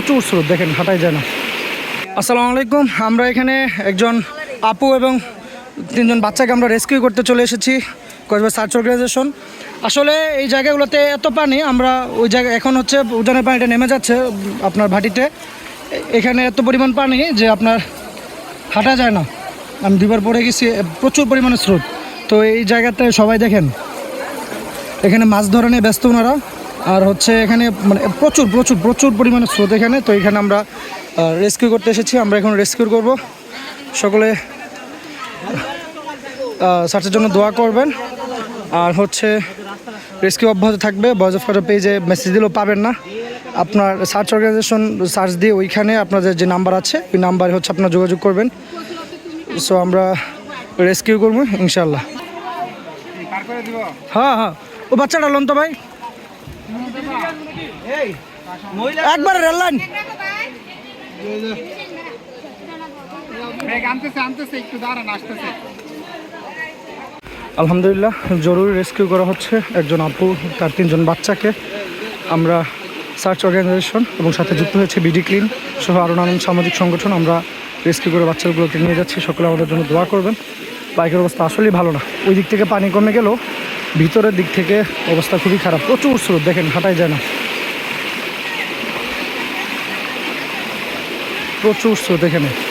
প্রচুর স্রোত, দেখেন, হাঁটাই যায় না। আসসালামু আলাইকুম, আমরা এখানে একজন আপু এবং তিনজন বাচ্চাকে আমরা রেস্কিউ করতে চলে এসেছি, কয়েকবার সার্চ অর্গানাইজেশন আসলে এই জায়গাগুলোতে এত পানি, আমরা ওই জায়গায় এখন হচ্ছে উজানের পানিটা নেমে যাচ্ছে আপনার ভাটিতে। এখানে এত পরিমাণ পানি যে আপনার হাঁটা যায় না। আমি দুবার পরে গেছি প্রচুর পরিমাণে স্রোত। তো এই জায়গাতে সবাই দেখেন, এখানে মাছ ধরা নিয়ে ব্যস্ত ওনারা। আর হচ্ছে এখানে মানে প্রচুর প্রচুর প্রচুর পরিমাণে স্রোত এখানে। তো এখানে আমরা রেস্কিউ করতে এসেছি। আমরা এখন রেস্কিউ করব। সকলে সার্চের জন্য দোয়া করবেন। আর হচ্ছে রেস্কিউ অব্যাহত থাকবে। বয়েজ অফ কাটার পেজে মেসেজ দিলেও পাবেন না। আপনার সার্চ অর্গানাইজেশন সার্চ দিয়ে ওইখানে আপনাদের যে নাম্বার আছে, ওই নাম্বারে হচ্ছে আপনার যোগাযোগ করবেন। সো আমরা রেস্কিউ করব ইনশাল্লাহ হ্যাঁ হ্যাঁ। ও বাচ্চাটা লন তো ভাই। একবার রেল লাইন। আলহামদুলিল্লাহ জরুরি রেস্কিউ করা হচ্ছে। একজন আপু তার তিনজন বাচ্চাকে আমরা সার্চ অর্গানাইজেশন এবং সাথে যুক্ত হয়েছে বিডি ক্লিন সহ আরও নানান সামাজিক সংগঠন। আমরা রেস্কিউ করে বাচ্চাগুলোকে নিয়ে যাচ্ছি। সকলে আমাদের জন্য দোয়া করবেন। বাইকের অবস্থা আসলেই ভালো না। ওই দিক থেকে পানি কমে গেলেও ভিতরের দিক থেকে অবস্থা খুবই খারাপ। প্রচুর স্রোত, দেখেন, হাঁটাই যায় না। প্রচুর স্রোত এখানে।